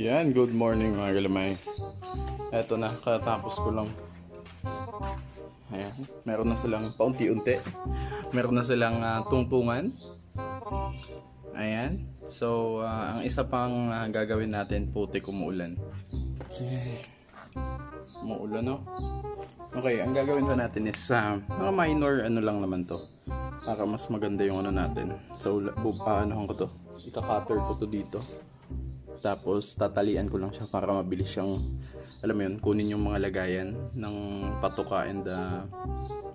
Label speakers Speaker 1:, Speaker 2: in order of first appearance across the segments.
Speaker 1: Ayan, good morning mga galamay. Eto na, katapos ko lang. Ayan, meron na silang paunti-unti. Meron na silang ah, tungtungan. Ayan. So, ah, ang isa pang ah, gagawin natin, puti umuulan. Umuulan, no? Okay, ang gagawin pa natin is ah, mga minor ano lang naman to. Para mas maganda yung ano natin. So, ano ko to? Ika-cutter ko to dito. Tapos tatalian ko lang siya para mabilis siyang alam mo yun, kunin yung mga lagayan ng patuka and uh,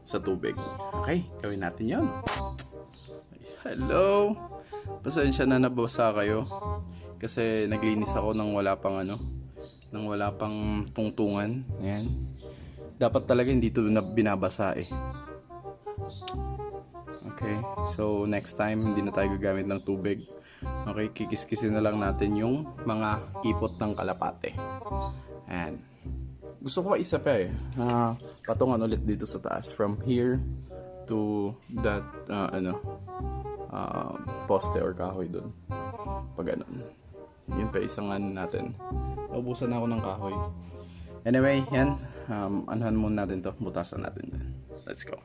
Speaker 1: sa tubig. Okay, gawin natin yun. Hello! Pasensya na nabasa kayo kasi naglinis ako nang wala pang ano, nang wala pang tungtungan. Ayan. Dapat talaga hindi ito na binabasa eh. Okay, so next time hindi na tayo gagamit ng tubig. Okay, kikis-kisin na lang natin yung mga ipot ng kalapate. Ayan. Gusto ko isa pa eh. na patungan ulit dito sa taas. From here to that, uh, ano, uh, poste or kahoy doon. Pag ganun. Yun pa isang ano natin. Naubusan na ako ng kahoy. Anyway, yan. Um, anhan muna natin to. Butasan natin din. Let's go.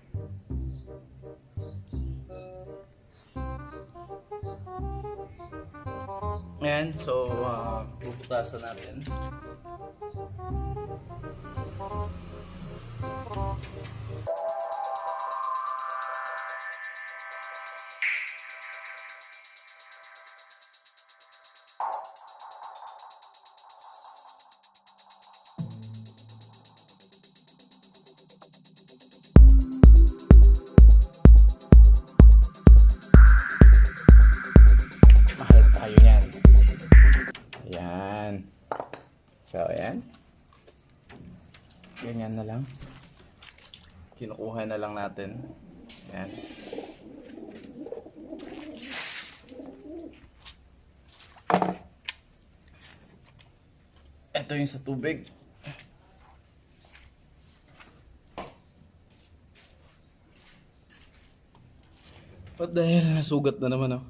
Speaker 1: Ayan, so uh, bubutasan natin. Ayan. So, ayan. Ganyan na lang. Kinukuha na lang natin. Ayan. Ito yung sa tubig. At dahil nasugat na naman oh.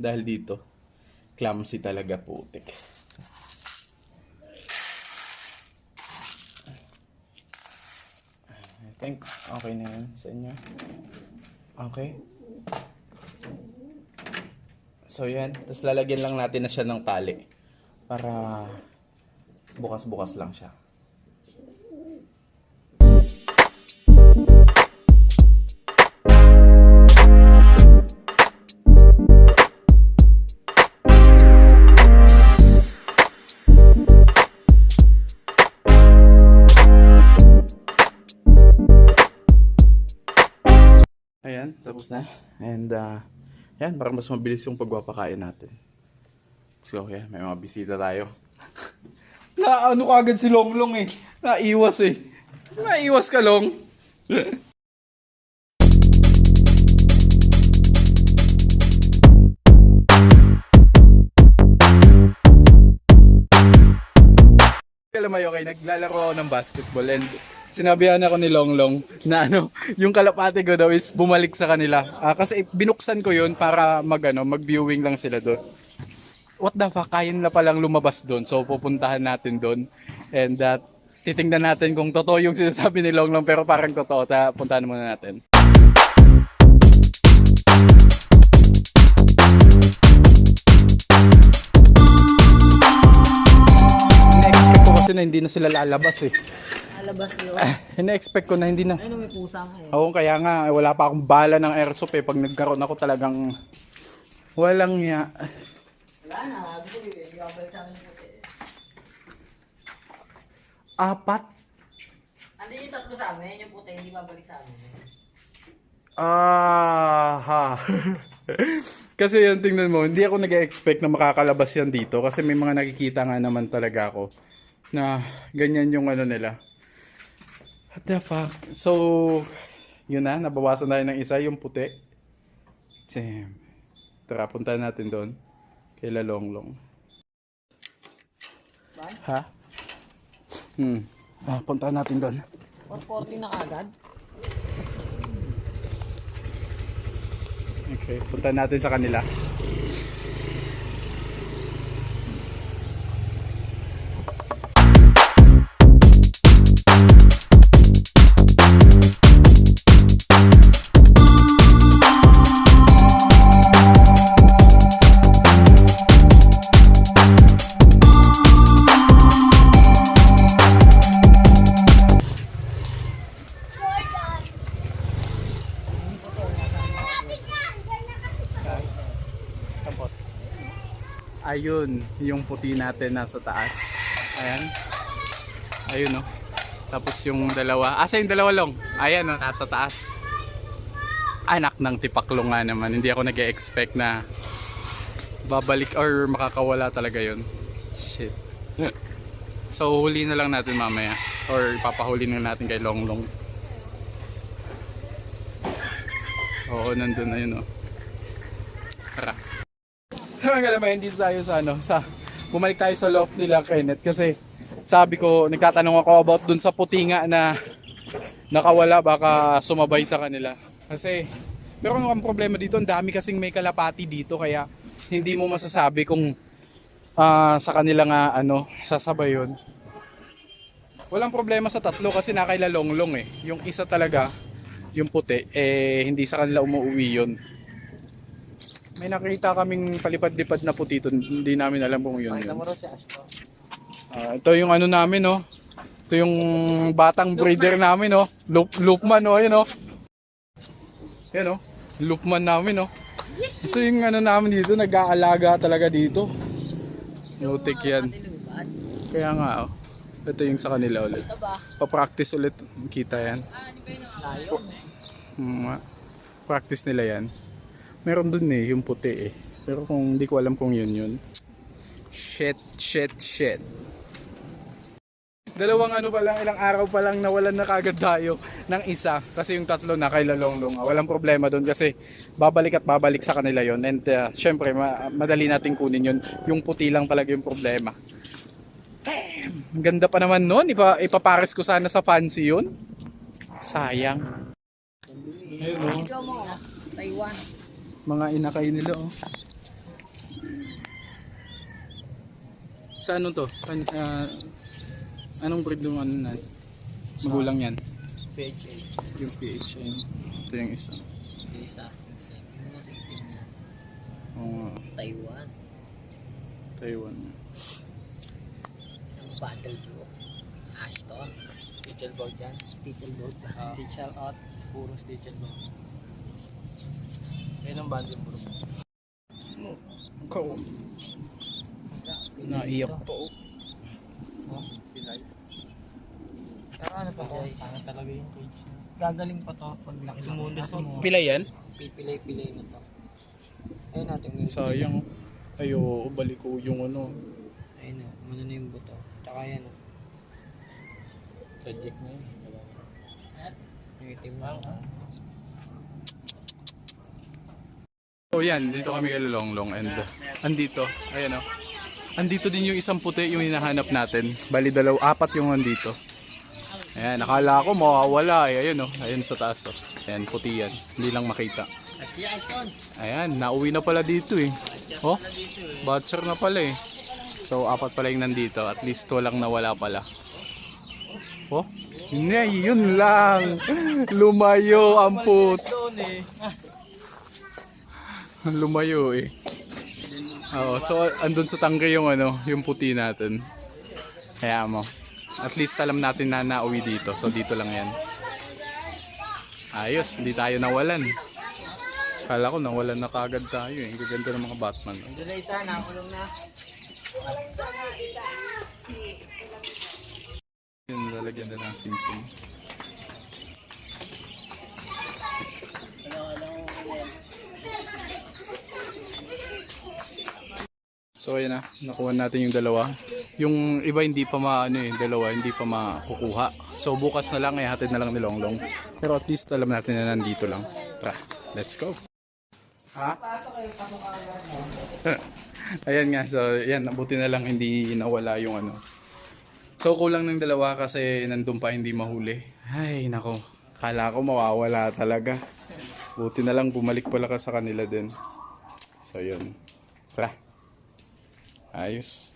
Speaker 1: Dahil dito. Clumsy talaga putik. Okay na yun sa inyo. Okay. So yan. Tapos lalagyan lang natin na siya ng tali. Para bukas-bukas lang siya. Tapos na. And, uh, yan, para mas mabilis yung pagpapakain natin. So, yan, may mga bisita tayo. na ano ka agad si Longlong eh. Naiwas eh. Naiwas ka, Long. Alam mo okay, naglalaro ako ng basketball and sinabihan ako ni Longlong na ano, yung kalapate ko daw is bumalik sa kanila. Ah, kasi binuksan ko yun para mag, ano, mag-viewing lang sila doon. What the fuck, kaya nila palang lumabas doon. So pupuntahan natin doon. And uh, titingnan natin kung totoo yung sinasabi ni Longlong pero parang totoo. Ta puntahan muna natin. Ina-expect ko kasi na hindi na sila lalabas eh.
Speaker 2: Alabas yun.
Speaker 1: Ah, ina-expect ko na hindi na.
Speaker 2: Ayun, may pusa ka eh.
Speaker 1: Oo, kaya nga, eh, wala pa akong bala ng airsoft eh. Pag nagkaroon ako talagang walang ya.
Speaker 2: Wala na, gusto ko eh. Hindi ako balik sa akin yung puti.
Speaker 1: Apat?
Speaker 2: Andi yung tatlo sa amin, yung puti, hindi babalik sa amin.
Speaker 1: Ah, ha. kasi yan, tingnan mo, hindi ako nag-expect na makakalabas yan dito. Kasi may mga nakikita nga naman talaga ako na ganyan yung ano nila. What the fuck? So, yun na, nabawasan tayo ng isa, yung puti. Damn. Tara, punta natin doon. Kay Lalonglong.
Speaker 2: Ba?
Speaker 1: Ha? Hmm. Ah, punta natin doon.
Speaker 2: 440 na kagad?
Speaker 1: Okay, punta natin sa kanila. Ayun, yung puti natin nasa taas. Ayan. Ayun oh. Tapos yung dalawa. Asa yung dalawa long? Ayan oh, nasa taas. Anak ng tipaklong nga naman. Hindi ako nag-expect na babalik or makakawala talaga yun. Shit. so huli na lang natin mamaya. Or papahuli na natin kay Longlong. Oo, nandun na yun oh. Naman, dito tayo sa ano, sa bumalik tayo sa loft nila Kenneth kasi sabi ko, nagtatanong ako about dun sa puti nga na nakawala baka sumabay sa kanila. Kasi pero ang problema dito, ang dami kasing may kalapati dito kaya hindi mo masasabi kung ah, sa kanila nga ano, sasabay yun. Walang problema sa tatlo kasi nakailalonglong eh. Yung isa talaga, yung puti, eh hindi sa kanila umuwi yun. May nakita kaming palipad-lipad na puti doon. Hindi namin alam kung yun
Speaker 2: Pakita
Speaker 1: yun.
Speaker 2: mo rin si.
Speaker 1: Ah, ito yung ano namin, no? Ito yung batang breeder namin, no? Loop, loopman, no? Ayun, no? Yan, no? Loopman namin, no? Ito yung ano namin dito, nag-aalaga talaga dito. Nutik yan. Kaya nga, oh. Ito yung sa kanila ulit.
Speaker 2: Ito ba?
Speaker 1: Pa-practice ulit. Kita yan.
Speaker 2: Layo.
Speaker 1: Mm, nga. practice nila yan. Meron dun eh, yung puti eh. Pero kung hindi ko alam kung yun yun. Shit, shit, shit. Dalawang ano pa lang, ilang araw pa lang nawalan na kagad tayo ng isa. Kasi yung tatlo na kay Lalonglong. Walang problema doon kasi babalik at babalik sa kanila yon And uh, syempre, ma- madali natin kunin yun. Yung puti lang talaga yung problema. Damn! Ganda pa naman nun. Ipa, ipapares ko sana sa fancy yun. Sayang. Ayun.
Speaker 2: Taiwan.
Speaker 1: Mga inakay nila oh. Sa ano to? Pan, ah, anong breed ng ano na? Magulang yan.
Speaker 2: PHA.
Speaker 1: Yung PH ayun. Ito yung isa.
Speaker 2: Isa. Singsing. Yung mga singsing na.
Speaker 1: Oo,
Speaker 2: Taiwan.
Speaker 1: Taiwan.
Speaker 2: Yung battle blue. Ashton. Stitchel board yan. Stitchel board. Stitchel out. Puro stitchel board. Yan ang battle bro.
Speaker 1: Ikaw. Naiyak pa oh.
Speaker 2: Pero ano pa to? Sana talaga yung cage. Gagaling pa to pag laki Tumundo mo.
Speaker 1: Pila yan?
Speaker 2: Pipilay-pilay na to. Ayun natin
Speaker 1: Sayang. Ayo, balik ko yung ano.
Speaker 2: Ayun na, ano na yung buto. Tsaka yan o.
Speaker 3: Reject na yun.
Speaker 2: Yung itim na.
Speaker 1: So yan, dito kami kay Longlong and andito, ayan oh. Andito din yung isang puti yung hinahanap natin. Bali dalaw, apat yung andito. Ayan, nakala ko mawawala eh. Ayun oh, ayun sa taas oh. Ayan, puti yan. Hindi lang makita. Ayan, nauwi na pala dito eh. Oh, butcher na pala eh. So, apat pala yung nandito. At least walang nawala pala. Oh, yun lang. Lumayo ang put. Lumayo eh. Oo, so andun sa tangke yung ano, yung puti natin. Kaya mo. At least alam natin na nauwi dito. So dito lang yan. Ayos, hindi tayo nawalan. Kala ko nawalan na kagad tayo eh. Gaganda ng mga Batman.
Speaker 2: Doon na isa, nakulong na.
Speaker 1: Yun, lalagyan na ng simsim. So ayan na, nakuha natin yung dalawa. Yung iba hindi pa maano eh, dalawa hindi pa makukuha. So bukas na lang, eh, hatid na lang ni Longlong. Pero at least alam natin na nandito lang. Tara, let's go. Ha? ayan nga, so yan, buti na lang hindi nawala yung ano. So kulang ng dalawa kasi nandun pa hindi mahuli. Ay nako, kala ko mawawala talaga. Buti na lang bumalik pala ka sa kanila din. So yun. Tara. Ayos.